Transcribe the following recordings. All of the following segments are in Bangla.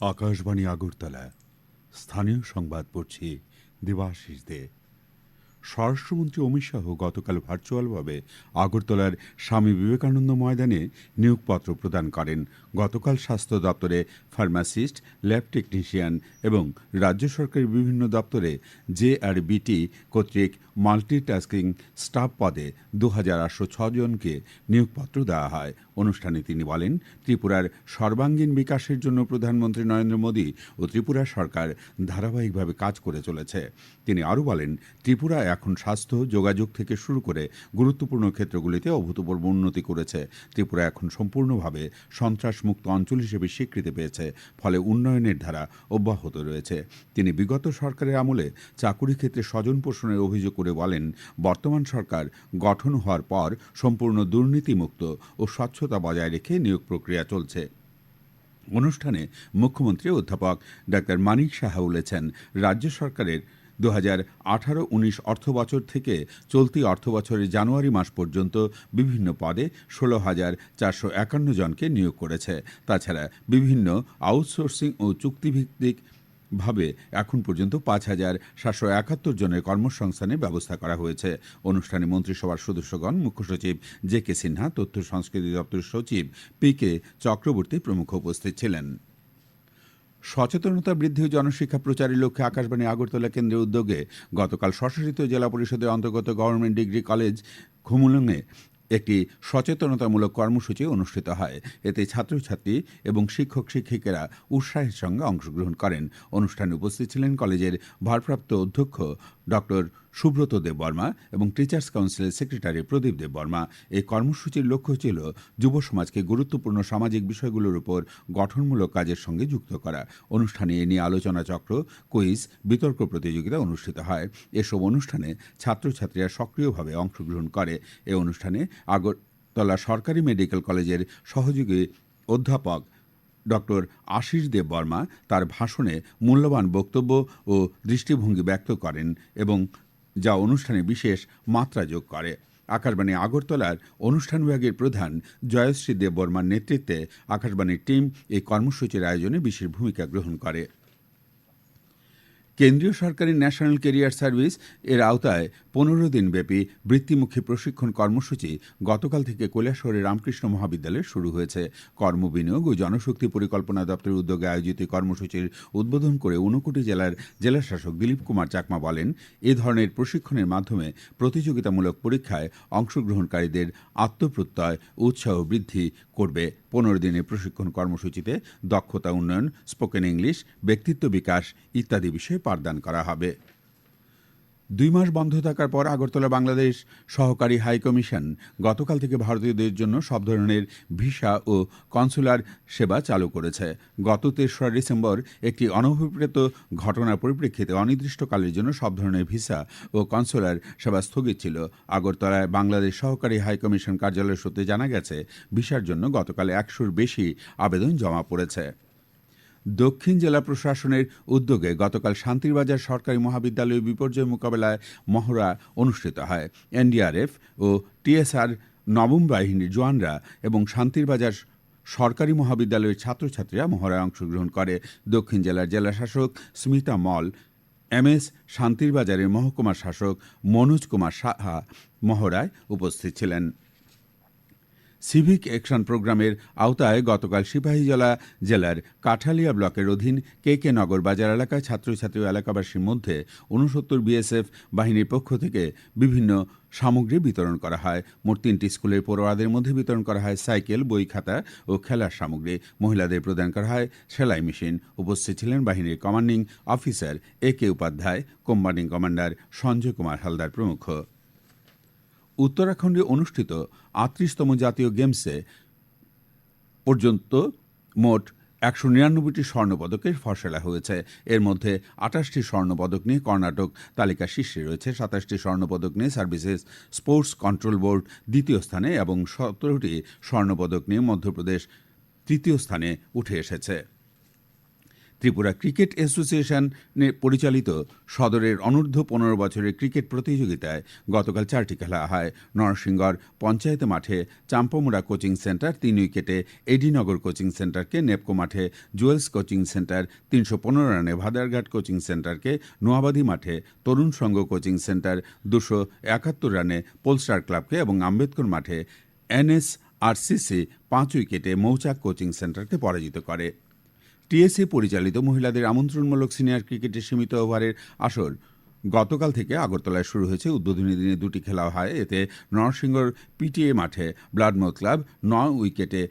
আকাশবাণী আগরতলা। স্থানীয় সংবাদ পড়ছি দেবাশিস দে। স্বরাষ্ট্রমন্ত্রী অমিত শাহ গতকাল ভার্চুয়ালভাবে আগরতলার স্বামী বিবেকানন্দ ময়দানে নিয়োগপত্র প্রদান করেন। গতকাল স্বাস্থ্য দপ্তরে ফার্মাসিস্ট, ল্যাব টেকনিশিয়ান এবং রাজ্য সরকারের বিভিন্ন দপ্তরে জে আর বিটি কর্তৃক মাল্টিটাস্কিং স্টাফ পদে দু হাজার আটশো জনকে নিয়োগপত্র দেওয়া হয়। অনুষ্ঠানে তিনি বলেন, ত্রিপুরার সর্বাঙ্গীন বিকাশের জন্য প্রধানমন্ত্রী নরেন্দ্র মোদী ও ত্রিপুরা সরকার ধারাবাহিকভাবে কাজ করে চলেছে। তিনি আরও বলেন, ত্রিপুরা এখন স্বাস্থ্য, যোগাযোগ থেকে শুরু করে গুরুত্বপূর্ণ ক্ষেত্রগুলিতে অভূতপূর্ব উন্নতি করেছে। ত্রিপুরা এখন সম্পূর্ণভাবে সন্ত্রাসমুক্ত অঞ্চল হিসেবে স্বীকৃতি পেয়েছে, ফলে উন্নয়নের ধারা অব্যাহত রয়েছে। তিনি বিগত সরকারের আমলে চাকুরি ক্ষেত্রে স্বজন পোষণের অভিযোগ করে বলেন, বর্তমান সরকার গঠন হওয়ার পর সম্পূর্ণ দুর্নীতিমুক্ত ও স্বচ্ছতা বজায় রেখে নিয়োগ প্রক্রিয়া চলছে। অনুষ্ঠানে মুখ্যমন্ত্রী অধ্যাপক ডাক্তার মানিক সাহা বলেছেন, রাজ্য সরকারের দু হাজার আঠারো উনিশ অর্থ বছর থেকে চলতি অর্থ বছরের জানুয়ারি মাস পর্যন্ত বিভিন্ন পদে ষোলো হাজার চারশো একান্ন জনকে নিয়োগ করেছে। তাছাড়া বিভিন্ন আউটসোর্সিং ও চুক্তিভিত্তিক ভাবে এখন পর্যন্ত পাঁচ হাজার সাতশো একাত্তর জনের কর্মসংস্থানের ব্যবস্থা করা হয়েছে। অনুষ্ঠানে মন্ত্রিসভার সদস্যগণ মুখ্য সচিব জে কে সিনহা, তথ্য সংস্কৃতি দপ্তরের সচিব পি কে চক্রবর্তী প্রমুখ উপস্থিত ছিলেন। সচেতনতা বৃদ্ধি ও জনশিক্ষা প্রচারের লক্ষ্যে আকাশবাণী আগরতলা কেন্দ্রের উদ্যোগে গতকাল স্বশাসিত জেলা পরিষদের অন্তর্গত গভর্নমেন্ট ডিগ্রি কলেজ খুমুলংয়ে একটি সচেতনতামূলক কর্মসূচি অনুষ্ঠিত হয়। এতে ছাত্রছাত্রী এবং শিক্ষক শিক্ষিকারা উৎসাহের সঙ্গে অংশগ্রহণ করেন। অনুষ্ঠানে উপস্থিত ছিলেন কলেজের ভারপ্রাপ্ত অধ্যক্ষ ডক্টর সুব্রত দেববর্মা এবং টিচার্স কাউন্সিলের সেক্রেটারি প্রদীপ দেববর্মা। এই কর্মসূচির লক্ষ্য ছিল যুব সমাজকে গুরুত্বপূর্ণ সামাজিক বিষয়গুলোর উপর গঠনমূলক কাজের সঙ্গে যুক্ত করা। অনুষ্ঠানে এ নিয়ে আলোচনা চক্র, কুইজ, বিতর্ক প্রতিযোগিতা অনুষ্ঠিত হয়। এসব অনুষ্ঠানে ছাত্রছাত্রীরা সক্রিয়ভাবে অংশগ্রহণ করে। এ অনুষ্ঠানে আগরতলা সরকারি মেডিকেল কলেজের সহযোগী অধ্যাপক ডক্টর আশিস দেব বর্মা তার ভাষণে মূল্যবান বক্তব্য ও দৃষ্টিভঙ্গি ব্যক্ত করেন এবং যা অনুষ্ঠানে বিশেষ মাত্রা যোগ করে। আকাশবাণী আগরতলার অনুষ্ঠান বিভাগের প্রধান জয়শ্রী দেব বর্মার নেতৃত্বে আকাশবাণীর টিম এই কর্মসূচির আয়োজনে বিশেষ ভূমিকা গ্রহণ করে। কেন্দ্রীয় সরকারের ন্যাশনাল কেরিয়ার সার্ভিস এর আওতায় পনেরো দিনব্যাপী বৃত্তিমুখী প্রশিক্ষণ কর্মসূচি গতকাল থেকে কৈলাসহরের রামকৃষ্ণ মহাবিদ্যালয়ে শুরু হয়েছে। কর্মবিনিয়োগ ও জনশক্তি পরিকল্পনা দপ্তরের উদ্যোগে আয়োজিত কর্মসূচির উদ্বোধন করে ঊনকোটি জেলার জেলাশাসক দিলীপ কুমার চাকমা বলেন, এ ধরনের প্রশিক্ষণের মাধ্যমে প্রতিযোগিতামূলক পরীক্ষায় অংশগ্রহণকারীদের আত্মপ্রত্যয় উৎসাহ বৃদ্ধি করবে। পনেরো দিনের প্রশিক্ষণ কর্মসূচিতে দক্ষতা উন্নয়ন স্পোকেন ইংলিশ ব্যক্তিত্ব বিকাশ ইত্যাদি বিষয়ে পাঠদান করা হবে। দুই মাস বন্ধ থাকার পর আগরতলা বাংলাদেশ সহকারী হাই কমিশন গতকাল থেকে ভারতীয়দের জন্য সব ধরনের ভিসা ও কনসুলার সেবা চালু করেছে। গত তেসরা ডিসেম্বর একটি অনভিপ্রেত ঘটনার পরিপ্রেক্ষিতে অনির্দিষ্টকালের জন্য সব ধরনের ভিসা ও কনসুলার সেবা স্থগিত ছিল। আগরতলায় বাংলাদেশ সহকারী হাই কমিশন কার্যালয় সূত্রে জানা গেছে, ভিসার জন্য গতকাল একশোর বেশি আবেদন জমা পড়েছে। দক্ষিণ জেলা প্রশাসনের উদ্যোগে গতকাল শান্তিরবাজার সরকারি মহাবিদ্যালয়ে বিপর্যয় মোকাবেলায় মহড়া অনুষ্ঠিত হয়। এনডিআরএফ ও টিএসআর নবম বাহিনীর জওয়ানরা এবং শান্তিরবাজার সরকারি মহাবিদ্যালয়ের ছাত্রছাত্রীরা মহড়ায় অংশগ্রহণ করে। দক্ষিণ জেলার জেলাশাসক স্মিতা মল এম এস শান্তিরবাজারের মহকুমা শাসক মনোজ কুমার সাহা মহড়ায় উপস্থিত ছিলেন। সিভিক অ্যাকশন প্রোগ্রামের আওতায় গতকাল সিপাহীজলা জেলার কাঠালিয়া ব্লকের অধীন কে কে নগর বাজার এলাকায় ছাত্রছাত্রী এলাকাবাসীর মধ্যে উনসত্তর বিএসএফ বাহিনীর পক্ষ থেকে বিভিন্ন সামগ্রী বিতরণ করা হয়। মোট তিনটি স্কুলের পড়ুয়াদের মধ্যে বিতরণ করা হয় সাইকেল, বই খাতা ও খেলার সামগ্রী। মহিলাদের প্রদান করা হয় সেলাই মেশিন। উপস্থিত ছিলেন বাহিনীর commanding officer A K Upadhyay কম্বাইন্ডিং commander Sanjay Kumar Haldar প্রমুখ। উত্তরাখণ্ডে অনুষ্ঠিত আটত্রিশতম জাতীয় গেমসে পর্যন্ত মোট একশো নিরানব্বইটি স্বর্ণপদকের ফসলা হয়েছে। এর মধ্যে আঠাশটি স্বর্ণপদক নিয়ে কর্ণাটক তালিকা শীর্ষে রয়েছে। সাতাশটি স্বর্ণপদক নিয়ে সার্ভিসেস স্পোর্টস কন্ট্রোল বোর্ড দ্বিতীয় স্থানে এবং সতেরোটি স্বর্ণপদক নিয়ে মধ্যপ্রদেশ তৃতীয় স্থানে উঠে এসেছে। ত্রিপুরা ক্রিকেট অ্যাসোসিয়েশনে পরিচালিত সদরের অনূর্ধ্ব পনেরো বছরের ক্রিকেট প্রতিযোগিতায় গতকাল চারটি খেলা হয়। নরসিংগড় পঞ্চায়েত মাঠে, চাম্পমুড়া কোচিং সেন্টার তিন উইকেটে, এডিনগর কোচিং সেন্টারকে নেপকো মাঠে, জুয়েলস কোচিং সেন্টার তিনশো পনেরো রানে, ভাদারঘাট কোচিং সেন্টারকে নোয়াবাদী মাঠে, তরুণ সংঘ কোচিং সেন্টার দুশো একাত্তর রানে, পোলস্টার ক্লাবকে এবং আম্বেদকর মাঠে এনএস আরসিসি পাঁচ উইকেটে মৌচাক কোচিং সেন্টারকে পরাজিত করে। টিএসএ পরিচালিত মহিলাদের আমন্ত্রণমূলক সিনিয়র ক্রিকেটের সীমিত ওভারের আসর। গতকাল থেকে আগরতলায় শুরু হয়েছে উদ্বোধনী দিনে দুটি খেলা হয়। এতে নরসিংহর পিটিএ মাঠে ব্লাডমোথ ক্লাব নয় উইকেটে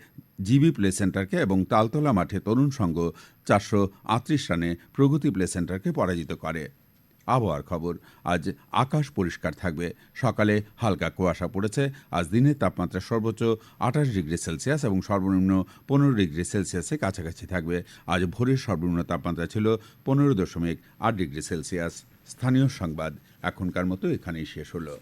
জিবি প্লে সেন্টারকে এবং তালতলা মাঠে তরুণ সংঘ চারশো আটত্রিশ রানে প্রগতি প্লে সেন্টারকে পরাজিত করে। আবহাওয়ার খবর। আজ আকাশ পরিষ্কার থাকবে। সকালে হালকা কুয়াশা পড়েছে। আজ দিনের তাপমাত্রা সর্বোচ্চ আঠাশ ডিগ্রি সেলসিয়াস এবং সর্বনিম্ন পনেরো ডিগ্রি সেলসিয়াসে কাছাকাছি থাকবে। আজ ভোরের সর্বনিম্ন তাপমাত্রা ছিল পনেরো দশমিক আট ডিগ্রি সেলসিয়াস। স্থানীয় সংবাদ এখনকার মতো এখানেই শেষ হলো।